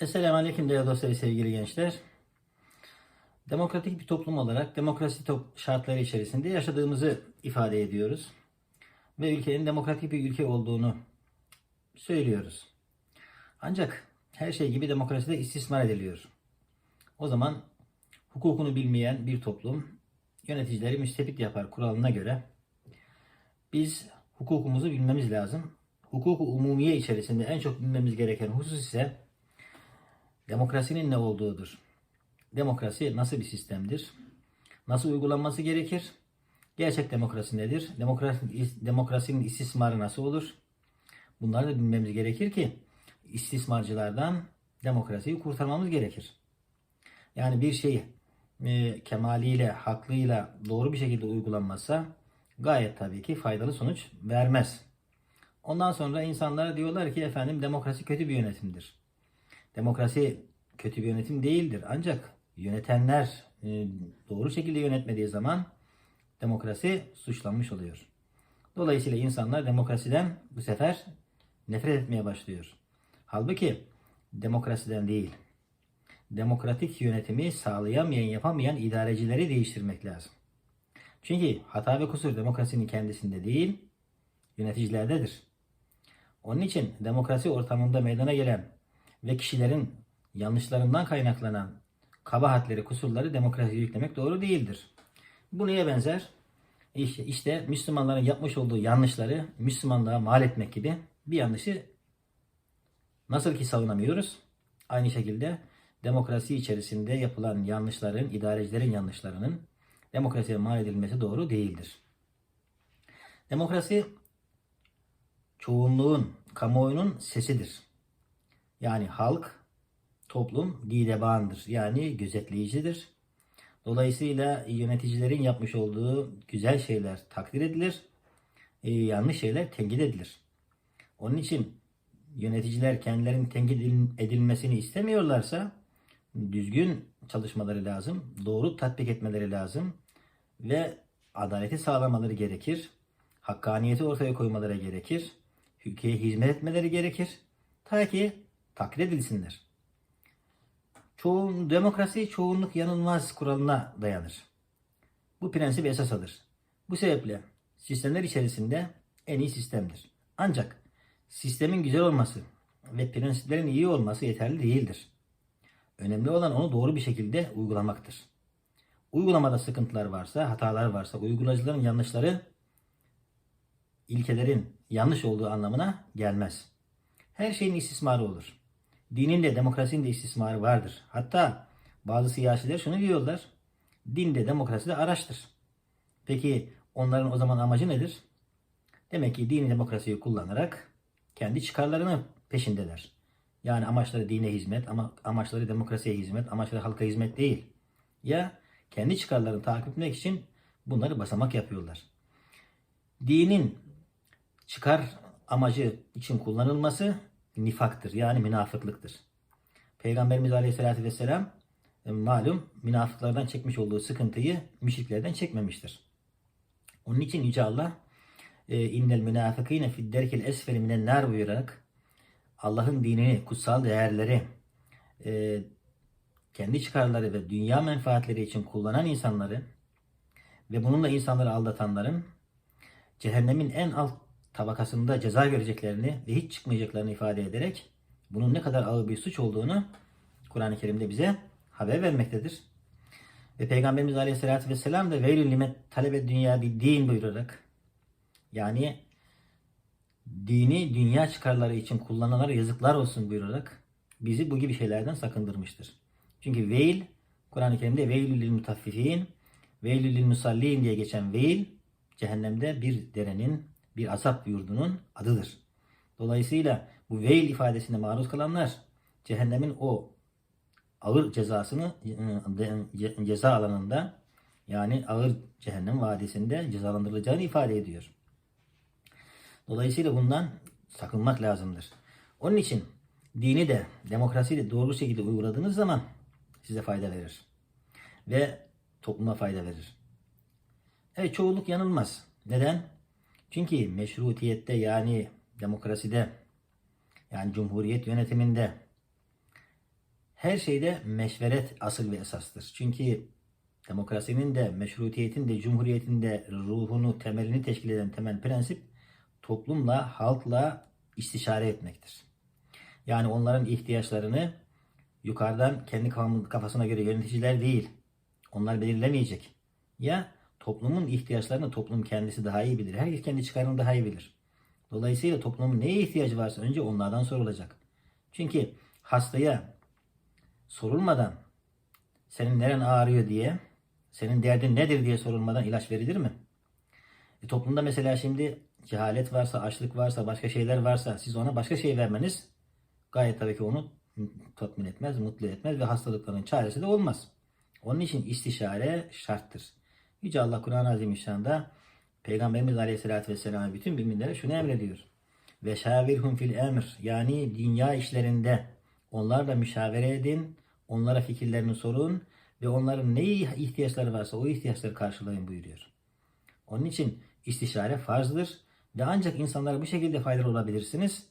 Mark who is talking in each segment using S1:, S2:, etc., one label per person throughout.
S1: Esselamu Aleyküm değerli dostlar, sevgili gençler. Demokratik bir toplum olarak demokrasi top şartları içerisinde yaşadığımızı ifade ediyoruz. Ve ülkenin demokratik bir ülke olduğunu söylüyoruz. Ancak her şey gibi demokraside istismar ediliyor. O zaman hukukunu bilmeyen bir toplum yöneticileri müstebit yapar kuralına göre. Biz hukukumuzu bilmemiz lazım. Hukuku umumiye içerisinde en çok bilmemiz gereken husus ise demokrasinin ne olduğudur. Demokrasi nasıl bir sistemdir? Nasıl uygulanması gerekir? Gerçek demokrasi nedir? Demokrasi, demokrasinin istismarı nasıl olur? Bunları da bilmemiz gerekir ki istismarcılardan demokrasiyi kurtarmamız gerekir. Yani bir şey e, kemaliyle, haklıyla doğru bir şekilde uygulanmazsa gayet tabii ki faydalı sonuç vermez. Ondan sonra insanlar diyorlar ki efendim demokrasi kötü bir yönetimdir. Demokrasi kötü bir yönetim değildir. Ancak yönetenler e, doğru şekilde yönetmediği zaman demokrasi suçlanmış oluyor. Dolayısıyla insanlar demokrasiden bu sefer nefret etmeye başlıyor. Halbuki demokrasiden değil, demokratik yönetimi sağlayamayan, yapamayan idarecileri değiştirmek lazım. Çünkü hata ve kusur demokrasinin kendisinde değil, yöneticilerdedir. Onun için demokrasi ortamında meydana gelen ve kişilerin yanlışlarından kaynaklanan kabahatleri, kusurları demokrasiye yüklemek doğru değildir. Bu neye benzer? İşte, işte Müslümanların yapmış olduğu yanlışları Müslümanlığa mal etmek gibi bir yanlışı nasıl ki savunamıyoruz? Aynı şekilde demokrasi içerisinde yapılan yanlışların, idarecilerin yanlışlarının demokrasiye mal edilmesi doğru değildir. Demokrasi çoğunluğun, kamuoyunun sesidir. Yani halk, toplum didebağındır. Yani gözetleyicidir. Dolayısıyla yöneticilerin yapmış olduğu güzel şeyler takdir edilir. E, yanlış şeyler tenkit edilir. Onun için yöneticiler kendilerinin tenkit edilmesini istemiyorlarsa düzgün çalışmaları lazım. Doğru tatbik etmeleri lazım. Ve adaleti sağlamaları gerekir. Hakkaniyeti ortaya koymaları gerekir. Ülkeye hizmet etmeleri gerekir. Ta ki takdir edilsinler. Çoğun, demokrasi çoğunluk yanılmaz kuralına dayanır. Bu prensip esas alır. Bu sebeple sistemler içerisinde en iyi sistemdir. Ancak sistemin güzel olması ve prensiplerin iyi olması yeterli değildir. Önemli olan onu doğru bir şekilde uygulamaktır. Uygulamada sıkıntılar varsa, hatalar varsa, uygulayıcıların yanlışları ilkelerin yanlış olduğu anlamına gelmez. Her şeyin istismarı olur. Dinin de demokrasinin de istismarı vardır. Hatta bazı siyasiler şunu diyorlar. Din de demokrasi de araçtır. Peki onların o zaman amacı nedir? Demek ki dini demokrasiyi kullanarak kendi çıkarlarını peşindeler. Yani amaçları dine hizmet, ama amaçları demokrasiye hizmet, amaçları halka hizmet değil. Ya kendi çıkarlarını takip etmek için bunları basamak yapıyorlar. Dinin çıkar amacı için kullanılması nifaktır. Yani münafıklıktır. Peygamberimiz Aleyhisselatü Vesselam e, malum münafıklardan çekmiş olduğu sıkıntıyı müşriklerden çekmemiştir. Onun için Yüce Allah e, innel münafıkîne fid derkil esfeli minen nar buyurarak Allah'ın dinini, kutsal değerleri e, kendi çıkarları ve dünya menfaatleri için kullanan insanları ve bununla insanları aldatanların cehennemin en alt tabakasında ceza göreceklerini ve hiç çıkmayacaklarını ifade ederek bunun ne kadar ağır bir suç olduğunu Kur'an-ı Kerim'de bize haber vermektedir. Ve Peygamberimiz Aleyhisselatü Vesselam da veylül limet talebe dünya bir din buyurarak yani dini dünya çıkarları için kullananlara yazıklar olsun buyurarak bizi bu gibi şeylerden sakındırmıştır. Çünkü veil Kur'an-ı Kerim'de veylül lil mutaffifin veylül lil musallin diye geçen veil cehennemde bir derenin bir azap yurdunun adıdır. Dolayısıyla bu veil ifadesine maruz kalanlar cehennemin o ağır cezasını e, ceza alanında yani ağır cehennem vadisinde cezalandırılacağını ifade ediyor. Dolayısıyla bundan sakınmak lazımdır. Onun için dini de demokrasi de doğru şekilde uyguladığınız zaman size fayda verir. Ve topluma fayda verir. Evet çoğunluk yanılmaz. Neden? Çünkü meşrutiyette yani demokraside yani cumhuriyet yönetiminde her şeyde meşveret asıl ve esastır. Çünkü demokrasinin de, meşrutiyetin de, cumhuriyetin de ruhunu, temelini teşkil eden temel prensip toplumla, halkla istişare etmektir. Yani onların ihtiyaçlarını yukarıdan kendi kafasına göre yöneticiler değil, onlar belirlemeyecek. Ya toplumun ihtiyaçlarını toplum kendisi daha iyi bilir. Herkes kendi çıkarını daha iyi bilir. Dolayısıyla toplumun neye ihtiyacı varsa önce onlardan sorulacak. Çünkü hastaya sorulmadan senin neren ağrıyor diye, senin derdin nedir diye sorulmadan ilaç verilir mi? E, toplumda mesela şimdi cehalet varsa, açlık varsa, başka şeyler varsa siz ona başka şey vermeniz gayet tabii ki onu tatmin etmez, mutlu etmez ve hastalıkların çaresi de olmaz. Onun için istişare şarttır. Yüce Allah Kur'an-ı Azimüşşan'da Peygamberimiz Aleyhisselatü Vesselam'a bütün müminlere şunu emrediyor. Ve şavirhum fil emr yani dünya işlerinde onlarla müşavere edin, onlara fikirlerini sorun ve onların ne ihtiyaçları varsa o ihtiyaçları karşılayın buyuruyor. Onun için istişare farzdır ve ancak insanlara bu şekilde faydalı olabilirsiniz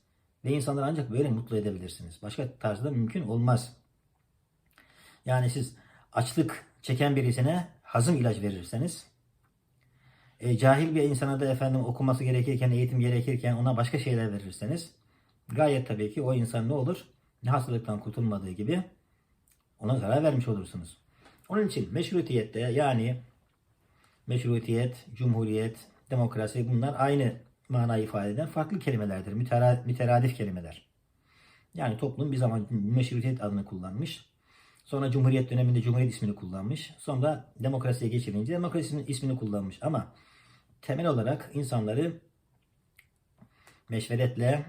S1: ve insanları ancak böyle mutlu edebilirsiniz. Başka tarzda mümkün olmaz. Yani siz açlık çeken birisine hazım ilaç verirseniz e, cahil bir insana da efendim okuması gerekirken, eğitim gerekirken ona başka şeyler verirseniz gayet tabii ki o insan ne olur? Ne hastalıktan kurtulmadığı gibi ona zarar vermiş olursunuz. Onun için meşrutiyette yani meşrutiyet, cumhuriyet, demokrasi bunlar aynı mana ifade eden farklı kelimelerdir. Mütera, müteradif kelimeler. Yani toplum bir zaman meşrutiyet adını kullanmış. Sonra Cumhuriyet döneminde Cumhuriyet ismini kullanmış. Sonra demokrasiye geçirince demokrasinin ismini kullanmış. Ama temel olarak insanları meşveretle,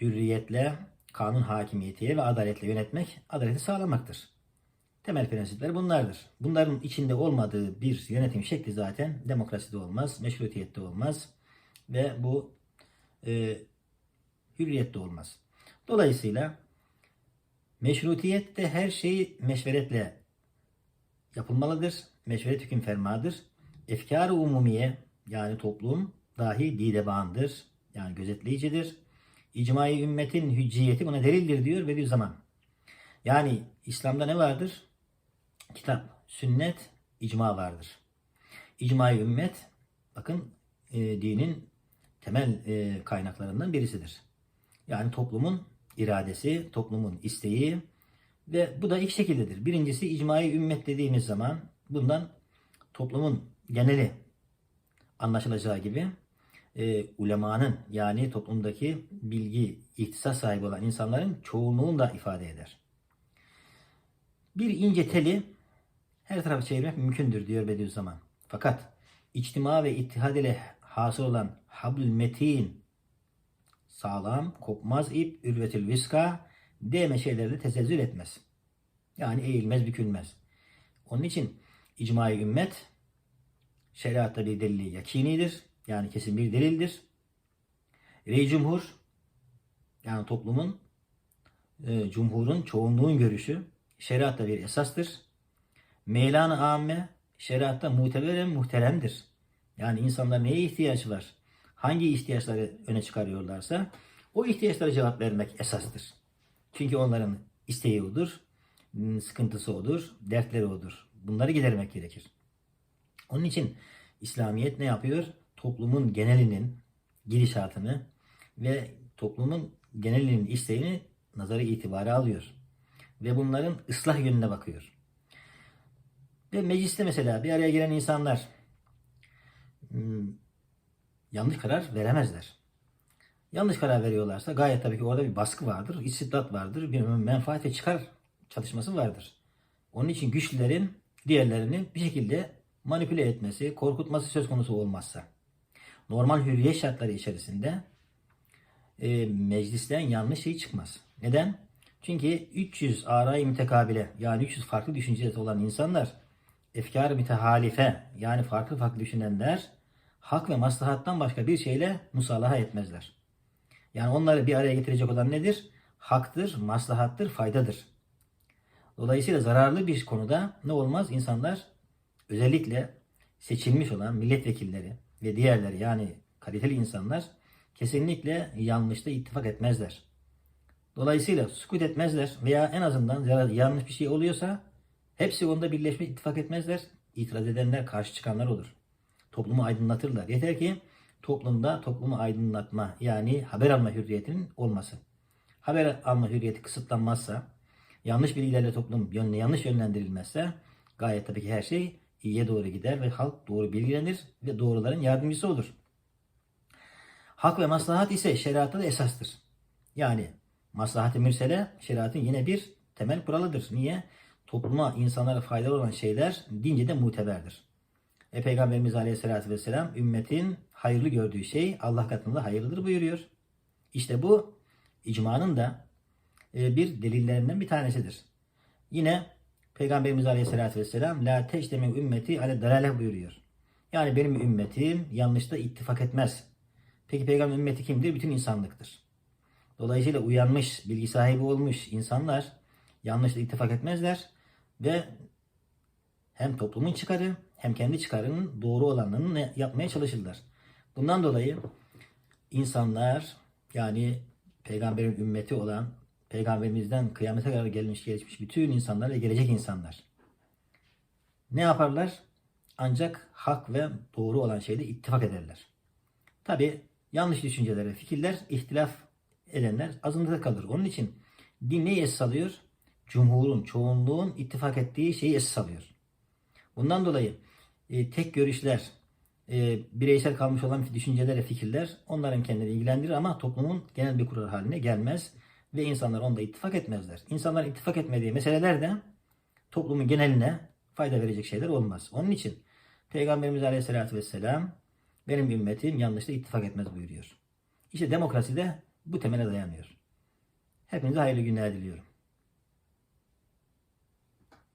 S1: hürriyetle, kanun hakimiyetiyle ve adaletle yönetmek, adaleti sağlamaktır. Temel prensipler bunlardır. Bunların içinde olmadığı bir yönetim şekli zaten demokraside olmaz, meşrutiyette olmaz ve bu e, hürriyette olmaz. Dolayısıyla meşrutiyette her şey meşveretle yapılmalıdır. Meşveret hüküm fermadır. Efkar-ı umumiye yani toplum dahi didebandır. Yani gözetleyicidir. İcmai ümmetin hücciyeti buna delildir diyor ve bir zaman. Yani İslam'da ne vardır? Kitap, sünnet, icma vardır. İcmai ümmet bakın e, dinin temel e, kaynaklarından birisidir. Yani toplumun iradesi, toplumun isteği ve bu da iki şekildedir. Birincisi icmai ümmet dediğimiz zaman bundan toplumun geneli anlaşılacağı gibi e, ulemanın yani toplumdaki bilgi, ihtisas sahibi olan insanların çoğunluğunu da ifade eder. Bir ince teli her tarafı çevirmek mümkündür diyor Bediüzzaman. Fakat içtima ve ittihad ile hasıl olan hablül metin sağlam, kopmaz ip, ürvetül viska deme şeylerde tesezzül etmez. Yani eğilmez, bükülmez. Onun için icmai ümmet şeriatta bir delili yakinidir. Yani kesin bir delildir. Rey cumhur yani toplumun e, cumhurun çoğunluğun görüşü şeriatta bir esastır. Meylan-ı amme şeriatta muteberem muhteremdir. Yani insanlar neye ihtiyaç var? Hangi ihtiyaçları öne çıkarıyorlarsa o ihtiyaçlara cevap vermek esastır. Çünkü onların isteği odur, sıkıntısı odur, dertleri odur. Bunları gidermek gerekir. Onun için İslamiyet ne yapıyor? Toplumun genelinin gidişatını ve toplumun genelinin isteğini nazarı itibara alıyor. Ve bunların ıslah yönüne bakıyor. Ve mecliste mesela bir araya gelen insanlar hmm, yanlış karar veremezler. Yanlış karar veriyorlarsa gayet tabii ki orada bir baskı vardır, istibdat vardır, bir menfaat ve çıkar çatışması vardır. Onun için güçlülerin diğerlerini bir şekilde manipüle etmesi, korkutması söz konusu olmazsa. Normal hürriyet şartları içerisinde e, meclisten yanlış şey çıkmaz. Neden? Çünkü 300 arayı mütekabile yani 300 farklı düşüncesi olan insanlar efkar mütehalife yani farklı farklı düşünenler hak ve maslahattan başka bir şeyle musallaha etmezler. Yani onları bir araya getirecek olan nedir? Haktır, maslahattır, faydadır. Dolayısıyla zararlı bir konuda ne olmaz? İnsanlar özellikle seçilmiş olan milletvekilleri ve diğerleri yani kaliteli insanlar kesinlikle yanlışta ittifak etmezler. Dolayısıyla sukut etmezler veya en azından ya- yanlış bir şey oluyorsa hepsi onda birleşme ittifak etmezler. İtiraz edenler, karşı çıkanlar olur. Toplumu aydınlatırlar. Yeter ki toplumda toplumu aydınlatma yani haber alma hürriyetinin olması. Haber alma hürriyeti kısıtlanmazsa, yanlış bilgilerle toplum yönüne yanlış yönlendirilmezse gayet tabii ki her şey iyiye doğru gider ve halk doğru bilgilenir ve doğruların yardımcısı olur. Hak ve maslahat ise şeriatta da esastır. Yani maslahat-ı mürsele şeriatın yine bir temel kuralıdır. Niye? Topluma, insanlara faydalı olan şeyler dince de muteberdir. E, Peygamberimiz Aleyhisselatü Vesselam ümmetin hayırlı gördüğü şey Allah katında hayırlıdır buyuruyor. İşte bu icmanın da e, bir delillerinden bir tanesidir. Yine Peygamberimiz Aleyhisselatü Vesselam La teştemi ümmeti ale dalale buyuruyor. Yani benim ümmetim yanlışta ittifak etmez. Peki peygamber ümmeti kimdir? Bütün insanlıktır. Dolayısıyla uyanmış, bilgi sahibi olmuş insanlar yanlışla ittifak etmezler ve hem toplumun çıkarı hem kendi çıkarının doğru olanlarını ne- yapmaya çalışırlar. Bundan dolayı insanlar yani peygamberin ümmeti olan peygamberimizden kıyamete kadar gelmiş geçmiş bütün insanlar ve gelecek insanlar ne yaparlar? Ancak hak ve doğru olan şeyde ittifak ederler. Tabi yanlış düşüncelere, fikirler, ihtilaf edenler azınlıkta kalır. Onun için din neyi esas alıyor? Cumhurun, çoğunluğun ittifak ettiği şeyi esas alıyor. Bundan dolayı e, tek görüşler, e, bireysel kalmış olan düşünceler ve fikirler onların kendini ilgilendirir ama toplumun genel bir kural haline gelmez ve insanlar onda ittifak etmezler. İnsanlar ittifak etmediği meseleler de toplumun geneline fayda verecek şeyler olmaz. Onun için Peygamberimiz Aleyhisselatü Vesselam benim ümmetim yanlışla ittifak etmez buyuruyor. İşte demokrasi de bu temele dayanıyor. Hepinize hayırlı günler diliyorum.